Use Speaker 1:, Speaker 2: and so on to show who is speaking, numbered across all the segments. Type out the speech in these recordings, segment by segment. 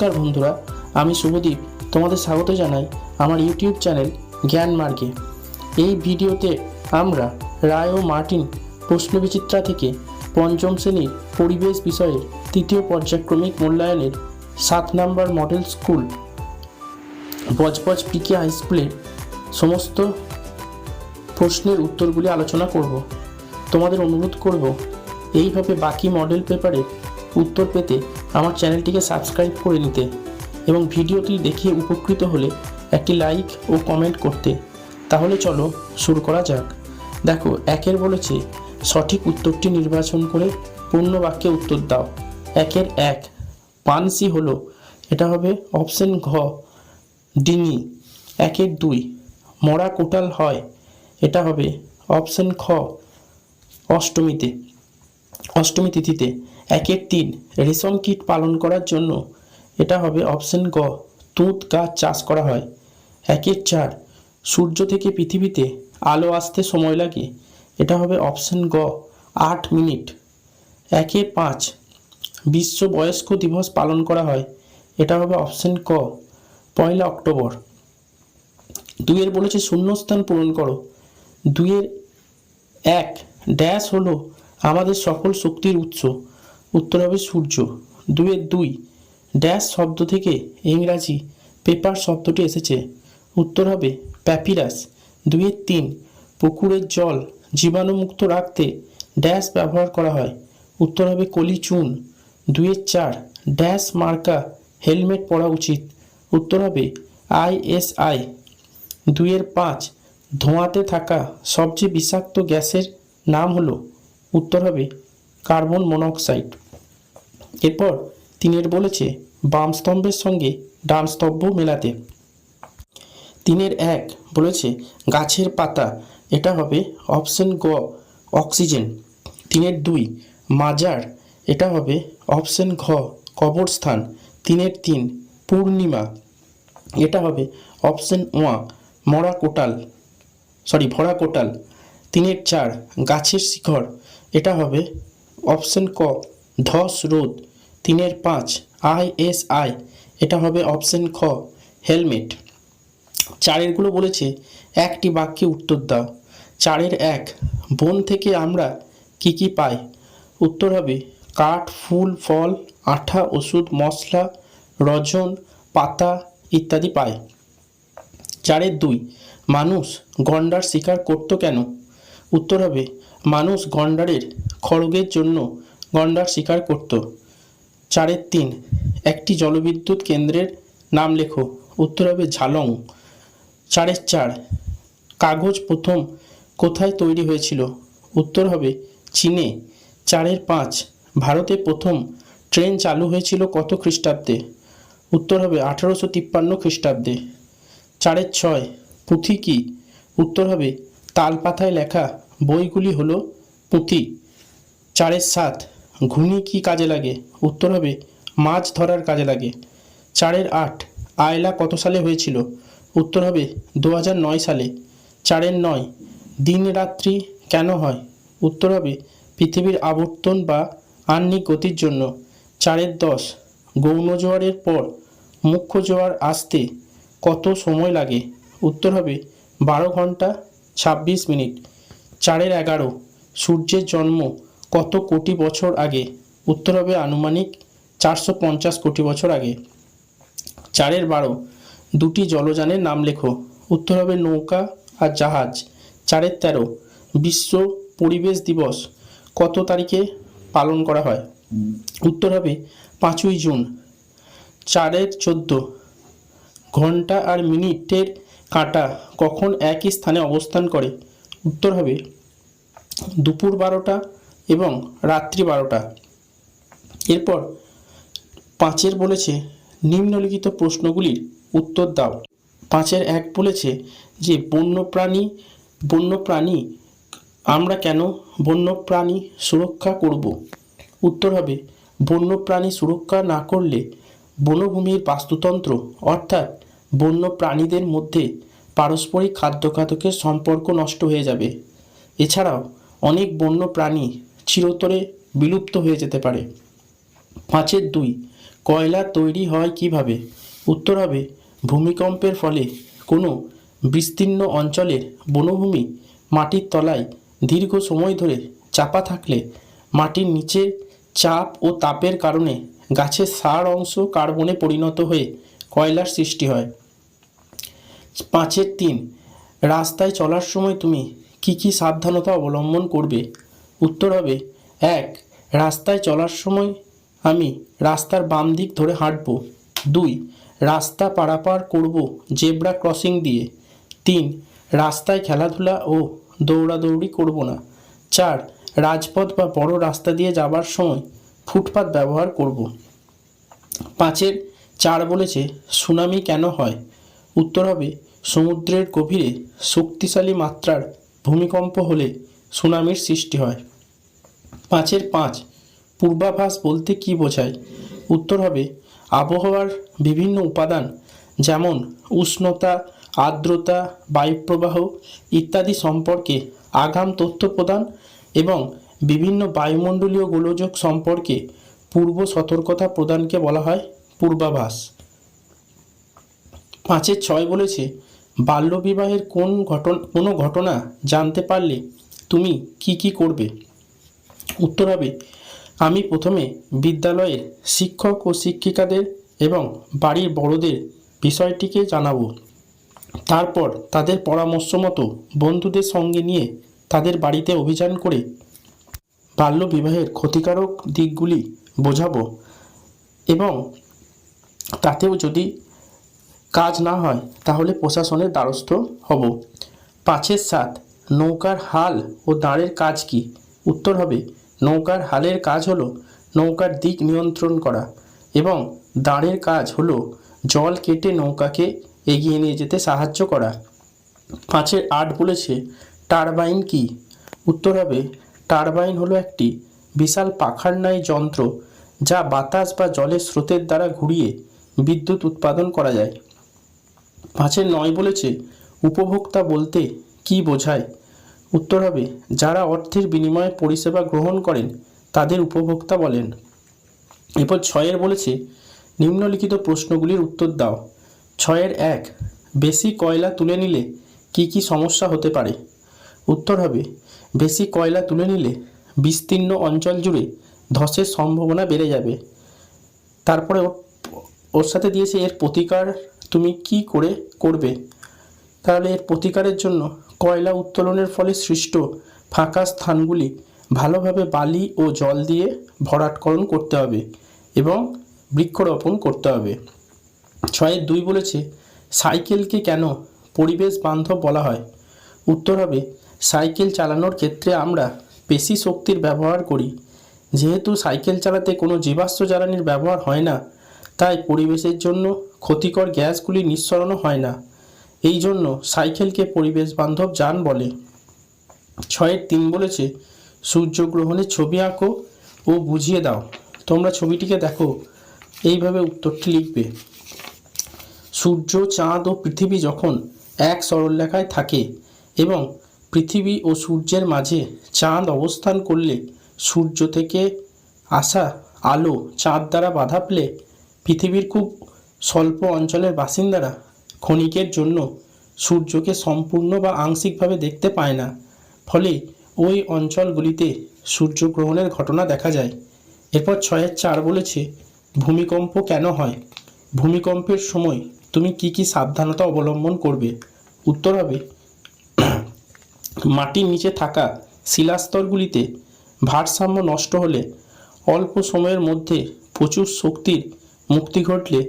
Speaker 1: নমস্কার বন্ধুরা, আমি শুভদীপ। তোমাদের স্বাগত জানাই আমার ইউটিউব চ্যানেল জ্ঞান মার্গে। এই ভিডিওতে আমরা রায় ও মার্টিন প্রশ্নবিচিত্রা থেকে পঞ্চম শ্রেণির পরিবেশ বিষয়ের তৃতীয় পর্যায়ক্রমিক মূল্যায়নের সাত নম্বর model school, Budge Budge PK high স্কুলের সমস্ত প্রশ্নের উত্তরগুলি আলোচনা করব। তোমাদের অনুরোধ করব, এইভাবে বাকি মডেল পেপারের উত্তর পেতে আমার চ্যানেলটিকে সাবস্ক্রাইব করে নিতে এবং ভিডিওটি দেখে উপকৃত হলে একটি লাইক ও কমেন্ট করতে। তাহলে চলো শুরু করা যাক। দেখো, একের বলেছে, সঠিক উত্তরটি নির্বাচন করে পূর্ণ বাক্যে উত্তর দাও। একের এক, পানসি হলো, এটা হবে অপশন ঘ, ডিঙি। একের দুই, মরা কোটাল হয়, এটা হবে অপশন খ, অষ্টমীতে। অষ্টমী তিথিতে। একের তিন। রেশম কীট পালন করার জন্য এটা হবে অপশন গ, তুঁত গাছ চাষ করা হয়। একের চার, সূর্য থেকে পৃথিবীতে আলো আসতে সময় লাগে। এটা হবে অপশন গ, আট মিনিট। একের পাঁচ বিশ্ব বয়স্ক দিবস পালন করা হয়। এটা হবে অপশন ক, পয়লা অক্টোবর। দুইয়ের বলেছে শূন্যস্থান পূরণ করো। দুইয়ের এক, ড্যাশ হলো আমাদের সকল শক্তির উৎস। উত্তর হবে সূর্য। দুইয়ের দুই ড্যাশ শব্দ থেকে ইংরাজি পেপার শব্দটি এসেছে। উত্তর হবে প্যাপিরাস দুইয়ের তিন, পুকুরের জল জীবাণুমুক্ত রাখতে ড্যাশ ব্যবহার করা হয়। উত্তর হবে কলি চুন। দুইয়ের চার ড্যাশ মার্কা হেলমেট পরা উচিত। উত্তর হবে আইএসআই দুইয়ের পাঁচ, ধোঁয়াতে থাকা সবচেয়ে বিষাক্ত গ্যাসের নাম হলো। উত্তর হবে কার্বন মনোক্সাইড। এরপর তিনের বলেছে, বাম স্তম্ভের সঙ্গে ডান স্তম্ভ মেলাতে। তিনের এক বলেছে, গাছের পাতা, এটা হবে অপশন গ, অক্সিজেন। তিনের দুই, মাজার, এটা হবে অপশন ঘ, কবরস্থান। তিনের তিন, পূর্ণিমা, এটা হবে অপশন ওয়া মরা কোটাল সরি ভরা কোটাল। তিনের চার, গাছের শিখর, এটা হবে অপশন ক, ধস রোদ তিনের পাঁচ, আই এস আই, এটা হবে অপশন খ, হেলমেট। চারেরগুলো বলেছে, একটি বাক্যে উত্তর দাও। চারের এক, বন থেকে আমরা কি কি পাই? উত্তর হবে, কাঠ, ফুল, ফল, আঠা, ওষুধ, মশলা, রজন, পাতা ইত্যাদি পায় চারের দুই, মানুষ গন্ডার শিকার করতো কেন? উত্তর হবে, মানুষ গন্ডারের খড়গের জন্য গন্ডার শিকার করত। চারের তিন, একটি জলবিদ্যুৎ কেন্দ্রের নাম লেখো। উত্তর হবে ঝালং। চারের চার, কাগজ প্রথম কোথায় তৈরি হয়েছিল? উত্তর হবে চীনে। চারের পাঁচ, ভারতে প্রথম ট্রেন চালু হয়েছিল কত খ্রিস্টাব্দে? উত্তর হবে আঠারোশো তিপ্পান্ন খ্রিস্টাব্দে। চারের ছয়, পুঁথি কি? উত্তর হবে তালপাতায় লেখা বইগুলি হলো পুঁথি। চারের সাত। ঘুনি কি কাজে লাগে? উত্তর হবে, মাছ ধরার কাজে লাগে। চারের আট, আয়লা কত সালে হয়েছিল? উত্তর হবে দু সালে। চারের নয়, দিন রাত্রি কেন হয়? উত্তর হবে, পৃথিবীর আবর্তন বা আহ্নিক গতির জন্য। চারের দশ, গৌণ জোয়ারের পর মুখ্য জোয়ার আসতে কত সময় লাগে? উত্তর হবে, বারো ঘণ্টা ছাব্বিশ মিনিট। চারের এগারো, সূর্যের জন্ম কত কোটি বছর আগে? উত্তর হবে আনুমানিক চারশো পঞ্চাশ কোটি বছর আগে। চারের বারো, দুটি জলযানের নাম লেখো। উত্তর হবে নৌকা আর জাহাজ। চারের তেরো, বিশ্ব পরিবেশ দিবস কত তারিখে পালন করা হয়? উত্তর হবে পাঁচই জুন। চারের চোদ্দ ঘণ্টা আর মিনিটের কাঁটা কখন একই স্থানে অবস্থান করে? উত্তর হবে দুপুর বারোটা এবং রাত্রি বারোটা। এরপর পাঁচের বলেছে, নিম্নলিখিত প্রশ্নগুলির উত্তর দাও। পাঁচের এক বলেছে যে, বন্যপ্রাণী বন্যপ্রাণী, আমরা কেন বন্যপ্রাণী সুরক্ষা করব? উত্তর হবে, বন্যপ্রাণী সুরক্ষা না করলে বনভূমির বাস্তুতন্ত্র, অর্থাৎ বন্য প্রাণীদের মধ্যে পারস্পরিক খাদ্যখাতকের সম্পর্ক নষ্ট হয়ে যাবে। এছাড়াও, অনেক বন্য প্রাণী চিরতরে বিলুপ্ত হয়ে যেতে পারে। পাঁচের দুই, কয়লা তৈরি হয় কীভাবে? উত্তর হবে, ভূমিকম্পের ফলে কোনো বিস্তীর্ণ অঞ্চলের বনভূমি মাটির তলায় দীর্ঘ সময় ধরে চাপা থাকলে মাটির নিচে চাপ ও তাপের কারণে গাছের সার অংশ কার্বনে পরিণত হয়ে কয়লার সৃষ্টি হয়। পাঁচের তিন, রাস্তায় চলার সময় তুমি কি কি সাবধানতা অবলম্বন করবে? উত্তর হবে, এক, রাস্তায় চলার সময় আমি রাস্তার বাম দিক ধরে হাঁটব। দুই, রাস্তা পারাপার করব জেব্রা ক্রসিং দিয়ে। তিন, রাস্তায় খেলাধুলা ও দৌড়াদৌড়ি করব না। চার, রাজপথ বা বড় রাস্তা দিয়ে যাবার সময় ফুটপাত ব্যবহার করব। পাঁচের, চার বলেছে, সুনামি কেন হয়? উত্তর হবে, সমুদ্রের গভীরে শক্তিশালী মাত্রার ভূমিকম্প হলে সুনামির সৃষ্টি হয়। পাঁচের পাঁচ। পূর্বাভাস বলতে কি বোঝায়? উত্তর হবে, আবহাওয়ার বিভিন্ন উপাদান যেমন উষ্ণতা, আর্দ্রতা, বায়ুপ্রবাহ ইত্যাদি সম্পর্কে আগাম তথ্য প্রদান এবং বিভিন্ন বায়ুমণ্ডলীয় গোলযোগ সম্পর্কে পূর্ব সতর্কতা প্রদানকে বলা হয় পূর্বাভাস। পাঁচের ছয় বলেছে, বাল্যবিবাহের কোন ঘটন কোনো ঘটনা জানতে পারলে তুমি কি কি করবে? উত্তর হবে, আমি প্রথমে বিদ্যালয়ের শিক্ষক ও শিক্ষিকাদের এবং বাড়ির বড়দের বিষয়টিকে জানাব। তারপর তাদের পরামর্শ মতো বন্ধুদের সঙ্গে নিয়ে তাদের বাড়িতে অভিযান করে বাল্যবিবাহের ক্ষতিকারক দিকগুলি বোঝাবো এবং তাতেও যদি কাজ না হয়, তাহলে প্রশাসনের দ্বারস্থ হব। পাঁচের সাত, নৌকার হাল ও দাঁড়ের কাজ কি? উত্তর হবে নৌকার হালের কাজ হলো নৌকার দিক নিয়ন্ত্রণ করা এবং দাঁড়ের কাজ হলো জল কেটে নৌকাকে এগিয়ে নিয়ে যেতে সাহায্য করা। পাঁচের আট বলেছে, টারবাইন কি? উত্তর হবে, টারবাইন হলো একটি বিশাল পাখার ন্যায় যন্ত্র যা বাতাস বা জলের স্রোতের দ্বারা ঘুরিয়ে বিদ্যুৎ উৎপাদন করা যায়। পাঁচের নয় বলেছে, উপভোক্তা বলতে কি বোঝায়? উত্তর হবে, যারা অর্থের বিনিময়ে পরিষেবা গ্রহণ করেন, তাদের উপভোক্তা বলেন। এরপর ছয়ের বলেছে, নিম্নলিখিত প্রশ্নগুলির উত্তর দাও। ছয়ের এক, বেশি কয়লা তুলে নিলে কি কি সমস্যা হতে পারে? উত্তর হবে, বেশি কয়লা তুলে নিলে বিস্তীর্ণ অঞ্চল জুড়ে ধসের সম্ভাবনা বেড়ে যাবে। তারপরে ওর সাথে দিয়েছে, এর প্রতিকার তুমি কি করে করবে? তাহলে এর প্রতিকারের জন্য কয়লা উত্তোলনের ফলে সৃষ্ট ফাঁকা স্থানগুলি ভালোভাবে বালি ও জল দিয়ে ভরাটকরণ করতে হবে এবং বৃক্ষরোপণ করতে হবে। ছয়ের দুই বলেছে, সাইকেলকে কেন পরিবেশ বান্ধব বলা হয়? উত্তর হবে, সাইকেল চালানোর ক্ষেত্রে আমরা পেশি শক্তির ব্যবহার করি। যেহেতু সাইকেল চালাতে কোনো জীবাশ্ম জ্বালানির ব্যবহার হয় না, তাই পরিবেশের জন্য ক্ষতিকর গ্যাসগুলি নিঃসরণও হয় না। এই জন্য সাইকেলকে পরিবেশ বান্ধব যান বলে। ছয়ের তিন বলেছে, সূর্যগ্রহণের ছবি আঁকো ও বুঝিয়ে দাও। তোমরা ছবিটিকে দেখো এইভাবে উত্তরটি লিখবে। সূর্য, চাঁদ ও পৃথিবী যখন এক সরলরেখায় থাকে এবং পৃথিবী ও সূর্যের মাঝে চাঁদ অবস্থান করলে সূর্য থেকে আসা আলো চাঁদ দ্বারা বাধা পেলে পৃথিবীর খুব স্বল্প অঞ্চলের বাসিন্দারা ক্ষণিকের জন্য সূর্যকে সম্পূর্ণ বা আংশিকভাবে দেখতে পায় না। ফলে ওই অঞ্চলগুলিতে সূর্যগ্রহণের ঘটনা দেখা যায়। এরপর ছয়ের চার বলেছে, ভূমিকম্প কেন হয়? ভূমিকম্পের সময় তুমি কি কি সাবধানতা অবলম্বন করবে? উত্তর হবে, মাটির নিচে থাকা শিলাস্তরগুলিতে ভারসাম্য নষ্ট হলে অল্প সময়ের মধ্যে প্রচুর শক্তির মুক্তি ঘটলে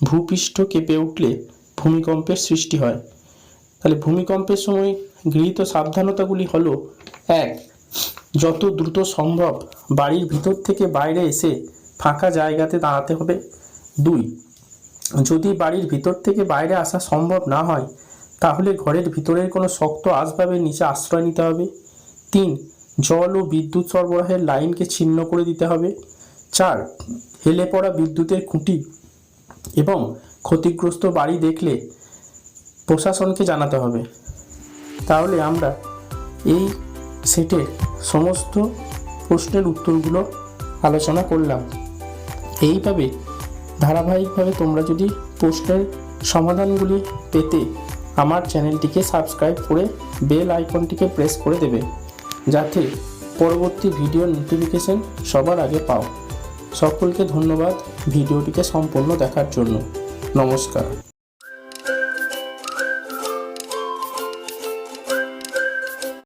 Speaker 1: ভূপৃষ্ঠ কেঁপে উঠলে ভূমিকম্পের সৃষ্টি হয়। তাহলে ভূমিকম্পের সময় গৃহীত সাবধানতাগুলি হলো, এক, যত দ্রুত সম্ভব বাড়ির ভিতর থেকে বাইরে এসে ফাঁকা জায়গাতে দাঁড়াতে হবে। দুই, যদি বাড়ির ভিতর থেকে বাইরে আসা সম্ভব না হয়, তাহলে ঘরের ভিতরের কোনো শক্ত আসবাবের নিচে আশ্রয় নিতে হবে। তিন, জল ও বিদ্যুৎ সরবরাহের লাইনকে ছিন্ন করে দিতে হবে। চার, হেলে পড়া বিদ্যুতের খুঁটি এবং ক্ষতিগ্রস্ত বাড়ি দেখলে প্রশাসনকে জানাতে হবে। তাহলে আমরা এই সেটের সমস্ত প্রশ্নের উত্তরগুলো আলোচনা করলাম। এইভাবে ধারাবাহিকভাবে তোমরা যদি প্রশ্নের সমাধানগুলি পেতে আমার চ্যানেলটিকে সাবস্ক্রাইব করে বেল আইকনটিকে প্রেস করে দেবে, যাতে পরবর্তী ভিডিও নোটিফিকেশন সবার আগে পাও। সকলকে ধন্যবাদ ভিডিওটিকে সম্পূর্ণ দেখার জন্য। নমস্কার।